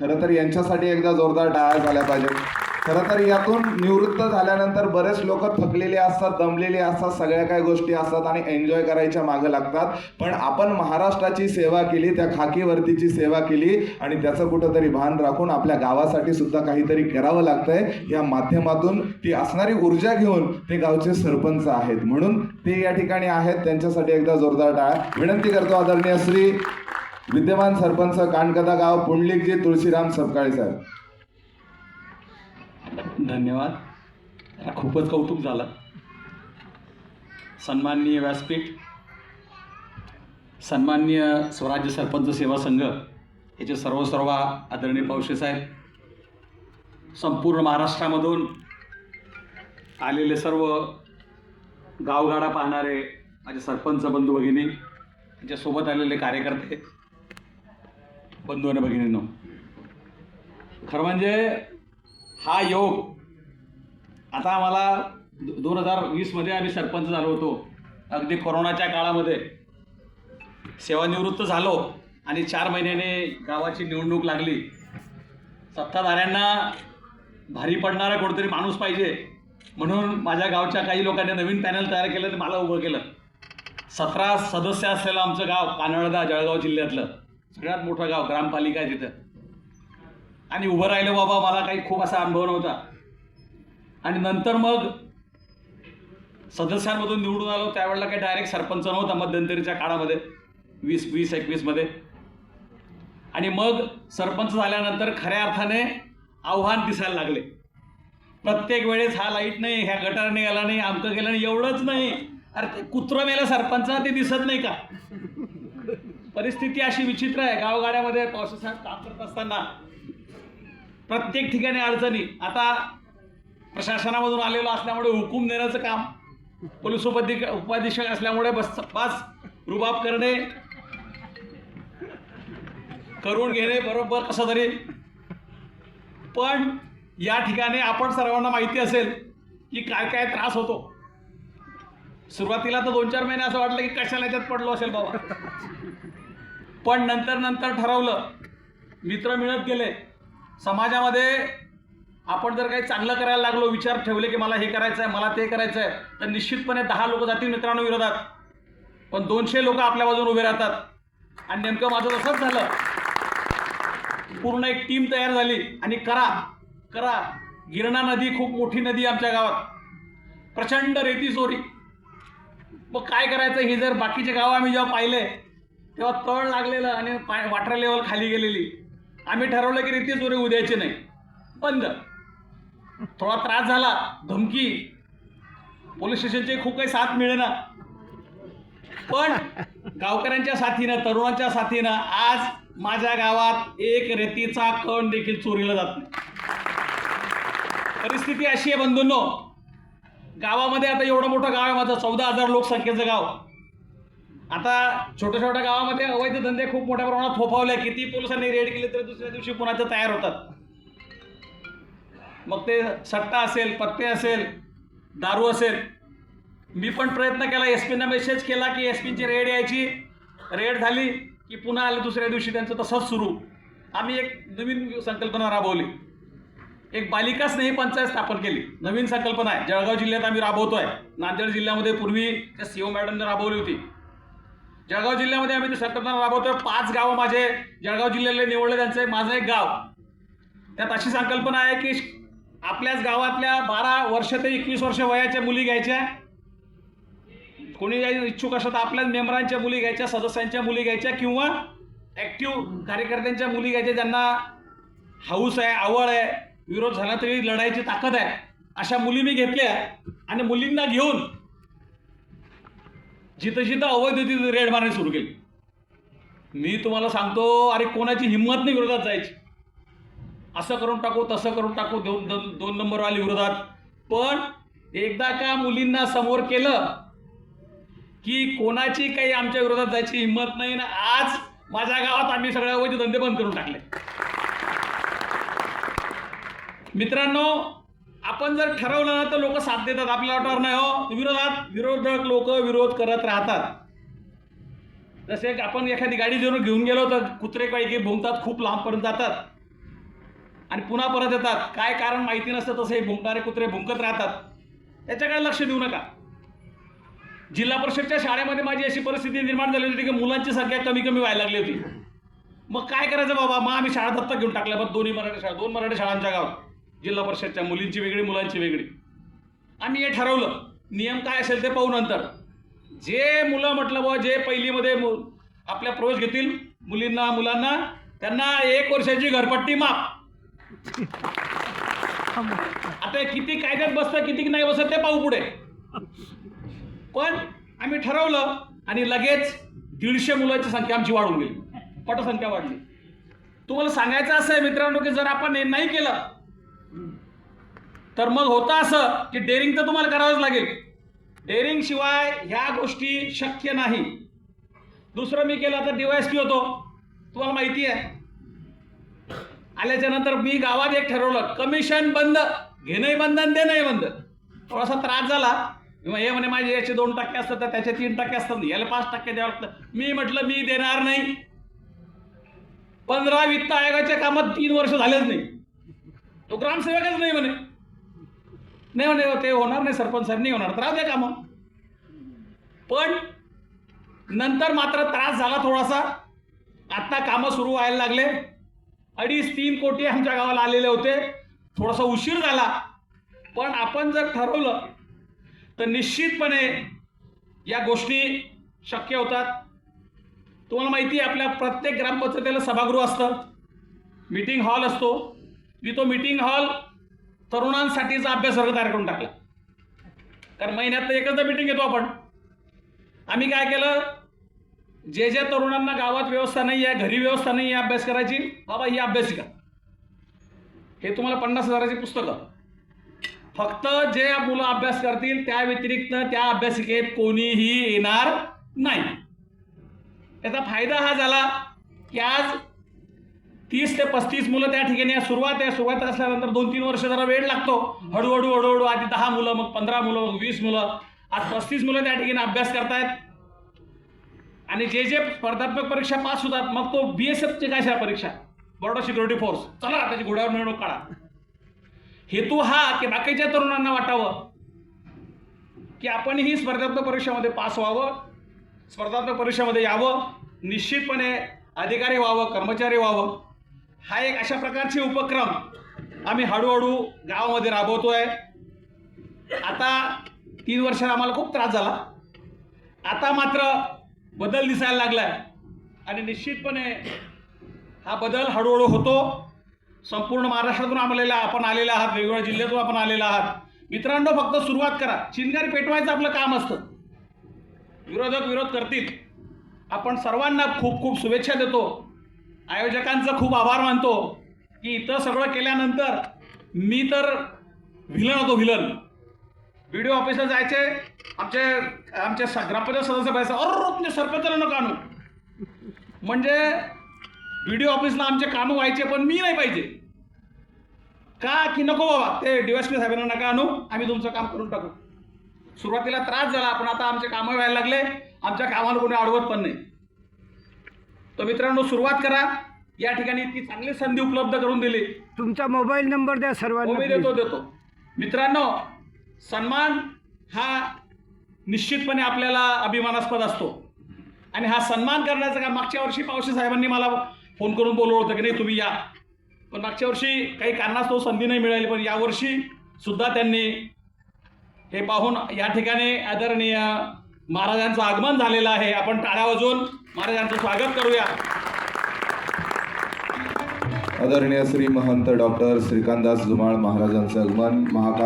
खरं तर यांच्यासाठी एकदा जोरदार टाळ्या झाल्या पाहिजेत. खरं तर यातून निवृत्त झाल्यानंतर बरेच लोक थकलेले असतात दमलेले असतात सगळ्या काही गोष्टी असतात आणि एन्जॉय करायच्या मागं लागतात. पण आपण महाराष्ट्राची सेवा केली त्या खाकीवरतीची सेवा केली आणि त्याचं कुठंतरी भान राखून आपल्या गावासाठी सुद्धा काहीतरी करावं लागतंय. या माध्यमातून ती असणारी ऊर्जा घेऊन ते गावचे सरपंच आहेत. म्हणून ते या ठिकाणी आहेत. त्यांच्यासाठी एकदा जोरदार टाळा विनंती करतो आदरणीय श्री विद्यमान सरपंच कानकदा गाव पुंडलिकजी तुळशीराम सपकाळे साहेब. धन्यवाद. खूपच कौतुक झालं. सन्माननीय व्यासपीठ सन्माननीय स्वराज्य सरपंच सेवा संघ याचे सर्व सर्व आदरणीय पावशे साहेब संपूर्ण महाराष्ट्रामधून आलेले सर्व गावगाडा पाहणारे माझे सरपंच बंधू भगिनी त्याच्यासोबत आलेले कार्यकर्ते बंधू आणि भगिनींनो. खरं म्हणजे हा योग आता आम्हाला दोन हजार वीसमध्ये आम्ही सरपंच झालो होतो. अगदी कोरोनाच्या काळामध्ये. सेवानिवृत्त झालो आणि चार महिन्याने गावाची निवडणूक लागली. सत्ताधाऱ्यांना भारी पडणारा कोणतरी माणूस पाहिजे. म्हणून माझ्या गावच्या काही लोकांनी नवीन पॅनल तयार केलं आणि मला उभं केलं. सतरा सदस्य असलेलं आमचं गाव कानळदा जळगाव जिल्ह्यातलं. सगळ्यात मोठं गाव ग्रामपालिका आहे तिथं. आणि उभं राहिलं बाबा मला काही खूप असा अनुभव नव्हता. आणि नंतर मग सदस्यांमधून निवडून आलो त्यावेळेला काही डायरेक्ट सरपंच नव्हता मध्यंतरीच्या काळामध्ये वीस वीस एकवीसमध्ये आणि मग सरपंच झाल्यानंतर खऱ्या अर्थाने आव्हान दिसायला लागले. प्रत्येक वेळेस हा लाइट नाही ह्या गटार गेला नाही आमकं गेलं नाही एवढंच नाही. अरे ते कुत्रं मेलं सरपंच ते दिसत नाही का? परिस्थिती अशी विचित्र आहे. गावगाड्यामध्ये पावसासाहेब काम करत असताना प्रत्येक ठिकाणी अडचणी. आता प्रशासनामधून आलेलो असल्यामुळे हुकूम देण्याचं काम पोलीस उपाधी उपाधीक्षक असल्यामुळे बस पास रुबाब करणे करून घेणे बरोबर कसं तरी. पण या ठिकाणी आपण सर्वांना माहिती असेल की काय काय त्रास होतो. सुरुवातीला तर दोन चार महिने असं वाटलं की कशाला याच्यात पडलो असेल बाबा. पण नंतर नंतर ठरवलं. मित्र मिळत गेले. समाजामध्ये आपण जर काही चांगलं करायला लागलो विचार ठेवले की मला हे करायचं आहे मला ते करायचं आहे तर निश्चितपणे दहा लोक जातील मित्रांनो विरोधात. पण दोनशे लोक आपल्या बाजून उभे राहतात. आणि नेमकं माझं तसंच झालं. पूर्ण एक टीम तयार झाली. आणि करा करा. गिरणा नदी खूप मोठी नदी आहे आमच्या गावात. प्रचंड रेती चोरी मग काय करायचं? हे जर बाकीचे गावं आम्ही जेव्हा पाहिले तेव्हा तळ लागलेलं आणि पाय वॉटर लेवल खाली गेलेली. आम्ही ठरवलं की रेती चोरी उद्याची नाही. बंद. थोडा त्रास झाला धमकी. पोलीस स्टेशनचे खूप काही साथ मिळेना. पण गावकऱ्यांच्या साथीनं तरुणांच्या साथीनं आज माझ्या गावात एक रेतीचा कण देखील चोरीला जात नाही. परिस्थिती अशी आहे बंधूंनो. गावामध्ये आता एवढं मोठं गाव आहे माझं चौदा हजार लोकसंख्येचं गाव. आता छोट्या छोट्या गावामध्ये अवैध धंदे खूप मोठ्या प्रमाणात फोफावले किती पोलिसांनी रेड केले तरी दुसऱ्या दिवशी पुन्हा ते तयार होतात. मग ते सट्टा असेल पत्ते असेल दारू असेल. मी पण प्रयत्न केला एस पीनं मेसेज केला की एस पीची रेड यायची. रेड झाली की पुन्हा आलं दुसऱ्या दिवशी त्यांचं तसंच सुरू. आम्ही एक नवीन संकल्पना राबवली. एक बालिका स्नेही पंचायत स्थापन केली. नवीन संकल्पना आहे. जळगाव जिल्ह्यात आम्ही राबवतोय. नांदेड जिल्ह्यामध्ये पूर्वी त्या सीओ मॅडमने राबवली होती. जळगाव जिल्ह्यामध्ये आम्ही ती संकल्पना राबवतोय. पाच गावं माझे. जळगाव जिल्ह्याला निवडले त्यांचं. माझं एक गाव. त्यात अशी संकल्पना आहे की आपल्याच गावातल्या बारा वर्ष ते एकवीस वर्ष वयाच्या मुली घ्यायच्या. कोणी इच्छुक असतात तर आपल्याच मेंबरांच्या मुली घ्यायच्या सदस्यांच्या मुली घ्यायच्या किंवा ॲक्टिव्ह कार्यकर्त्यांच्या मुली घ्यायच्या. ज्यांना हाऊस आहे आवड आहे विरोध झाला तरी लढायची ताकद आहे. अशा मुली मी घेतल्या आणि मुलींना घेऊन जिथं जिथं अवैध तिथं रेड मारणे सुरू केली. मी तुम्हाला सांगतो अरे कोणाची हिंमत नाही विरोधात जायची. असं करून टाकू तसं करून टाकू दोन दोन दोन नंबरवाली विरोधात. पण एकदा का मुलींना समोर केलं की कोणाची काही आमच्या विरोधात जायची हिंमत नाही ना आज माझ्या गावात आम्ही सगळ्या अवैध धंदे बंद करून टाकले. मित्रांनो आपण जर ठरवलं ना तर लोक साथ देतात. आपल्याला वाटणार नाही हो. विरोधात विरोधक लोक विरोध करत राहतात. जसे आपण एखादी गाडी जर घेऊन गेलो तर कुत्रे काही भुंकतात खूप लांबपर्यंत जातात. आणि पुन्हा परत येतात. काय कारण माहिती नसतं तसे भुंकणारे कुत्रे भुंकत राहतात. त्याच्याकडे लक्ष देऊ नका. जिल्हा परिषदच्या शाळेमध्ये माझी अशी परिस्थिती निर्माण झाली होती की मुलांची संख्या कमी कमी व्हायला लागली होती. मग काय करायचं बाबा? मग आम्ही शाळा दत्तक घेऊन टाकल्या. मग दोन्ही मराठी शाळा दोन मराठी शाळांच्या गावात. जिल्हा परिषदच्या मुलींची वेगळी मुलांची वेगळी. आम्ही हे ठरवलं. नियम काय असेल ते पाहू नंतर. जे मुलं म्हटलं बुवा जे पहिलीमध्ये मु- आपल्या प्रवेश घेतील मुलींना मुलांना त्यांना एक वर्षाची घरपट्टी माफ. आता किती कायद्यात बसतं किती नाही बसत ते पाहू पुढे. पण आम्ही ठरवलं आणि लगेच दीडशे मुलांची संख्या आमची वाढून गेली. पटसंख्या वाढली. तुम्हाला सांगायचं असं आहे मित्रांनो की जर आपण हे नाही केलं तर मग होतं असं की डेअरिंग तर तुम्हाला करावंच लागेल. डेअरिंग शिवाय ह्या गोष्टी शक्य नाही. दुसरं मी केलं तर पी होतो. तुम्हाला माहिती आहे. आल्याच्यानंतर मी गावात एक ठरवलं कमिशन बंद घेणंही बंद आणि देणंही बंद. थोडासा त्रास झाला. किंवा हे म्हणे माझे याचे दोन टक्के असतात तर त्याचे तीन टक्के असतात. याला पाच टक्के द्यावं लागतं. मी म्हटलं मी देणार नाही. पंधरा वित्त आयोगाच्या कामात तीन वर्ष झालेच नाही. तो ग्रामसेवकच नाही म्हणे. नाही म्हणे ते होणार नाही सरपंच साहेब नाही होणार. तर द्या कामं. पण नंतर मात्र त्रास झाला थोडासा. आत्ता कामं सुरू व्हायला लागले. अडीच तीन कोटी आमच्या गावाला आलेले होते. थोडासा उशीर झाला. पण आपण जर ठरवलं तर निश्चितपणे या गोष्टी शक्य होतात. तुम्हाला माहिती आहे आपल्या प्रत्येक ग्रामपंचायतीला सभागृह असतं. मीटिंग हॉल असतो. मी तो मीटिंग हॉल तरुणांसाठीचा अभ्यासवर्ग तयार करून टाकला. कारण महिन्यात एकचदा मीटिंग घेतो आपण. आम्ही काय केलं? जे जे तरुणांना गावात व्यवस्था नाही आहे घरी व्यवस्था नाही आहे अभ्यास करायची बाबा ही अभ्यासिका हे तुम्हाला पन्नास हजाराची पुस्तकं. फक्त जे मुलं अभ्यास करतील त्या व्यतिरिक्त त्या अभ्यासिकेत कोणीही येणार नाही. त्याचा फायदा हा झाला की आज तीस ते पस्तीस मुलं त्या ठिकाणी सुरुवात आहे. सुरुवात असल्यानंतर दोन तीन वर्ष जरा वेळ लागतो. हळूहळू हळूहळू आधी दहा मुलं मग पंधरा मुलं मग वीस मुलं. आज पस्तीस मुलं त्या ठिकाणी अभ्यास करतायत. आणि जे जे स्पर्धात्मक परीक्षा पास होतात मग तो बी एस एफची काय आहे परीक्षा? बॉर्डर सिक्युरिटी फोर्स चला त्याची घोड्यावर मिळवणूक काढा. हेतू हा की बाकीच्या तरुणांना वाटावं की आपणही स्पर्धात्मक परीक्षेमध्ये पास व्हावं स्पर्धात्मक परीक्षेमध्ये यावं निश्चितपणे अधिकारी व्हावं कर्मचारी व्हावं. हा एक अशा प्रकारचे उपक्रम आम्ही हळूहळू गावामध्ये राबवतोय. आता तीन वर्षात आम्हाला खूप त्रास झाला. आता मात्र बदल दिसायला लागलाय. आणि निश्चितपणे हा बदल हळूहळू होतो. संपूर्ण महाराष्ट्रातून आलेला आपण आलेले आहात वेगवेगळ्या जिल्ह्यातून आपण आलेला आहात. मित्रांनो फक्त सुरुवात करा. चिनगारी पेटवायचं आपलं काम असतं. विरोधक विरोध करतील. आपण सर्वांना खूप खूप शुभेच्छा देतो. आयोजकांचं खूप आभार मानतो की इथं सगळं केल्यानंतर मी तर व्हिलन होतो व्हिलन व्हिडिओ ऑफिसला जायचे आमचे आमचे स- ग्रामपंचायत सदस्य पाहिजे अरे तुमचे सरपंचाला नका आणू. म्हणजे व्हिडिओ ऑफिसला आमचे कामं व्हायचे पण मी नाही पाहिजे. का की नको बाबा ते डीवायसपी साहेबांना नका आणू आम्ही तुमचं काम करून टाकू. सुरुवातीला त्रास झाला पण आता आमचे कामं व्हायला लागले आमच्या कामाला कोणी अडवत पण नाही. तर मित्रांनो सुरुवात करा. या ठिकाणी इतकी चांगली संधी उपलब्ध करून दिली. तुमचा मोबाईल नंबर द्या सर्वांना मी देतो देतो. मित्रांनो सन्मान हा निश्चितपणे आपल्याला अभिमानास्पद असतो. आणि हा सन्मान करण्याचं का मागच्या वर्षी पावशी साहेबांनी मला फोन करून बोलवलं होतं की नाही तुम्ही या. पण मागच्या वर्षी काही कारणास्तव संधी नाही मिळाली पण यावर्षी सुद्धा त्यांनी हे पाहून या ठिकाणी आदरणीय महाराजांचं आगमन झालेलं आहे. आपण टाळ्या वाजवून महाराजांचं स्वागत करूया. आदरणीय श्री महंत डॉक्टर श्रीकांतदास धुमाळ महाराजांचं आगमन महाकाल